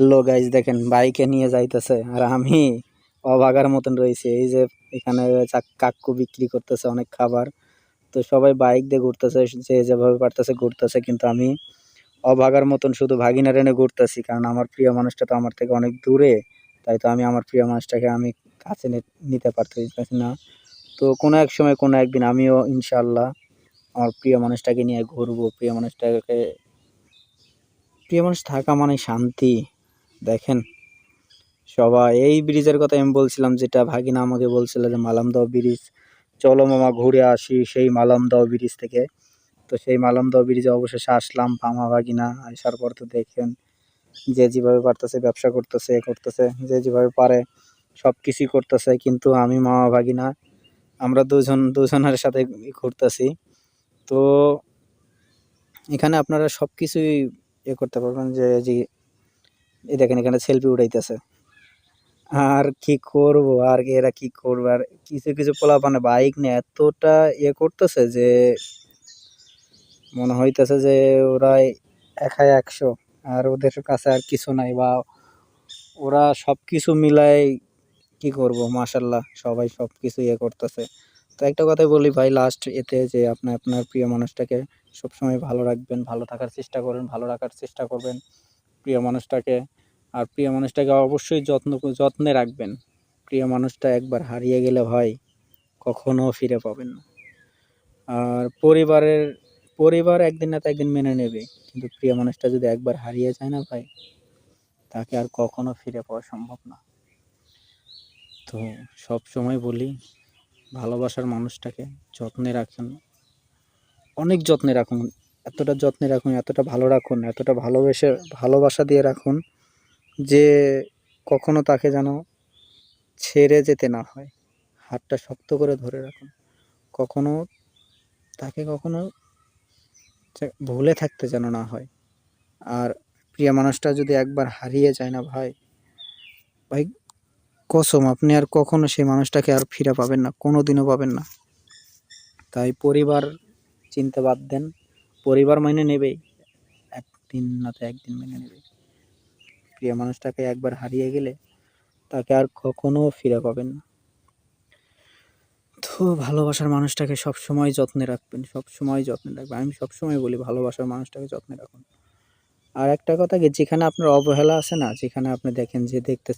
Hello guys দেখেন বাইকে নিয়ে যাইতেছে আর আমি অবাগার মতন রয়েছে। এই যে এখানে কাক্কু বিক্রি করতেছে অনেক খাবার। তো সবাই বাইক দিয়ে ঘুরতেছে, যে যেভাবে পারতেছে ঘুরতেছে। কিন্তু আমি অভাগার মতন শুধু ভাগিনা রেনে ঘুরতেছি, কারণ আমার প্রিয় মানুষটা তো আমার থেকে অনেক দূরে। তাই তো আমি আমার প্রিয় মানুষটাকে আমি কাছে নিতে পারতেছি না। তো কোনো এক সময়, কোনো একদিন আমিও ইনশাল্লাহ আমার প্রিয় মানুষটাকে নিয়ে ঘুরবো। প্রিয় মানুষটাকে প্রিয় মানুষ থাকা মানে শান্তি। দেখেন, সবাই, এই ব্রিজের কথা আমি বলছিলাম, যেটা ভাগিনা আমাকে বলছিল যে মালামদহ ব্রিজ, চলো মামা ঘুরে আসি সেই মালামদহ ব্রিজ থেকে। তো সেই মালামদহ ব্রিজে অবশেষে আসলাম, মামা ভাগিনা আসার পর তো দেখেন, যে যেভাবে পারতেছে ব্যবসা করতেছে করতেছে, যে যেভাবে পারে সব কিছুই করতেছে, কিন্তু আমি, মামা ভাগিনা, আমরা দুজন, দুজনের সাথে ঘুরতেছি। তো এখানে আপনারা সব কিছুই ইয়ে করতে পারবেন যে এই দেখেন, এখানে সেলফি উঠাইতেছে আর কি করব? আর এরা কি করবে? আর কিছু কিছু পোলাপানে বাইক নিয়ে এতটা ইয়ে করতেছে যে, মনে হইতেছে যে ওরা একাই একশো। আর ওদের কাছে আর কিছু নাই বা ওরা সব কিছু মিলাই কি করব? মাশাল্লাহ সবাই সব কিছু ইয়ে করতেছে। তো একটা কথাই বলি ভাই লাস্ট এতে যে আপনি, আপনার প্রিয় মানুষটাকে সবসময় ভালো রাখবেন, ভালো থাকার চেষ্টা করবেন ভালো রাখার চেষ্টা করবেন। প্রিয় মানুষটাকে। আর প্রিয় মানুষটাকে অবশ্যই যত্ন যত্নে রাখবেন। প্রিয় মানুষটা একবার হারিয়ে গেলে ভাই কখনো ফিরে পাবেন না। আর পরিবারের, পরিবার একদিন না তো একদিন মেনে নেবে। কিন্তু প্রিয় মানুষটা যদি একবার হারিয়ে যায় না ভাই, তাকে আর কখনো ফিরে পাওয়া সম্ভব না। তো সব সময় বলি, ভালোবাসার মানুষটাকে যত্নে রাখুন। অনেক যত্নে রাখুন। এতটা যত্নে রাখুন, এতটা ভালো রাখুন, এতটা ভালোবেসে, ভালোবাসা দিয়ে রাখুন যে কখনো তাকে যেন ছেড়ে যেতে না হয়। হাতটা শক্ত করে ধরে রাখুন। কখনো তাকে কখনো ভুলে থাকতে যেন না হয়। আর প্রিয় মানুষটা যদি একবার হারিয়ে যায় না ভাই ভাই কসম, আপনি আর কখনো সেই মানুষটাকে আর ফিরে পাবেন না কোনো দিনও পাবেন না। তাই পরিবার চিনতে বাদ দেন। পরিবার মেনে নেবেই একদিন না তো একদিন মেনে নেবে। প্রিয় মানুষটাকে একবার হারিয়ে গেলে তাকে আর কখনো ফিরে পাবেন না। তো ভালোবাসার মানুষটাকে সব সময় যত্নে রাখবেন সব সময় যত্নে রাখবেন। আমি সব সময় বলি ভালোবাসার মানুষটাকে যত্নে রাখুন। আর একটা কথা কি, যেখানে আপনার অবহেলা আছে না, যেখানে আপনি দেখেন যে দেখতে